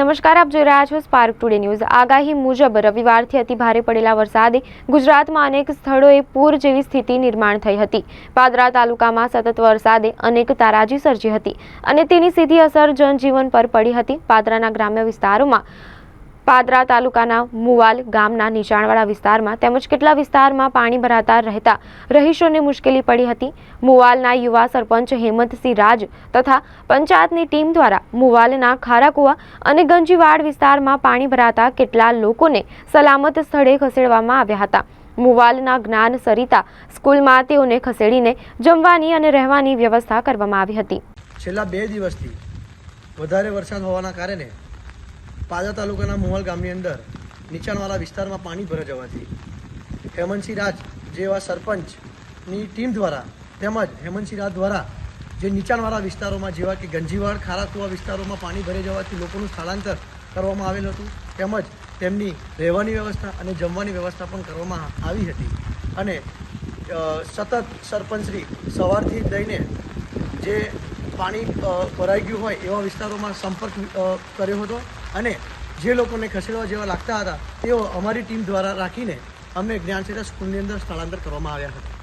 નમસ્કાર, આપ જોઈ રહ્યા છો સ્પાર્ક ટુડે ન્યૂઝ આગાહી મુજબ રવિવારથી અતિભારે પડેલા વરસાદે ગુજરાતમાં અનેક સ્થળોએ પૂર જેવી સ્થિતિ નિર્માણ થઈ હતી. પાદરા તાલુકામાં સતત વરસાદે અનેક તારાજી સર્જી હતી અને તેની સીધી અસર જનજીવન પર પડી હતી. પાદરાના ગ્રામ્ય વિસ્તારોમાં પાદરા તાલુકાના મુવાલ ગામના નીચાણવાળા વિસ્તારમાં તેમજ કેટલા વિસ્તારમાં પાણી ભરાતા રહેતા રહીશોને મુશ્કેલી પડી હતી. મુવાલના યુવા સરપંચ હેમંતસિંહ રાજ તથા પંચાયતની ટીમ દ્વારા મુવાલના ખારાકુવા અને ગંજીવાડ વિસ્તારમાં પાણી ભરાતા કેટલા લોકોને સલામત સ્થળે ખસેડવામાં આવ્યા હતા. મુવાલના જ્ઞાન સરિતા સ્કૂલમાં તેઓને ખસેડીને જમવાની અને રહેવાની વ્યવસ્થા કરવામાં આવી હતી. છેલ્લા બે દિવસથી વધારે વરસાદ હોવાના કારણે પાદરા તાલુકાના મોહલ ગામની અંદર નીચાણવાળા વિસ્તારમાં પાણી ભરા જવાથી હેમંતસિંહ રાજ જેવા સરપંચની ટીમ દ્વારા તેમજ હેમંતસિંહ રાજ દ્વારા જે નીચાણવાળા વિસ્તારોમાં જેવા કે ગંજીવાડ, ખારાકુવા વિસ્તારોમાં પાણી ભરાઈ જવાથી લોકોનું સ્થળાંતર કરવામાં આવેલ હતું તેમજ તેમની રહેવાની વ્યવસ્થા અને જમવાની વ્યવસ્થા પણ કરવામાં આવી હતી અને સતત સરપંચશ્રી સવારથી લઈને જે પાણી ભરાઈ ગયું હોય એવા વિસ્તારોમાં સંપર્ક કર્યો હતો અને જે લોકોને ખસેડવા જેવા લાગતા હતા, તેઓ અમારી ટીમ દ્વારા રાખીને અમે જ્ઞાનસેરા સ્કૂલની અંદર સ્થળાંતર કરવામાં આવ્યા હતા.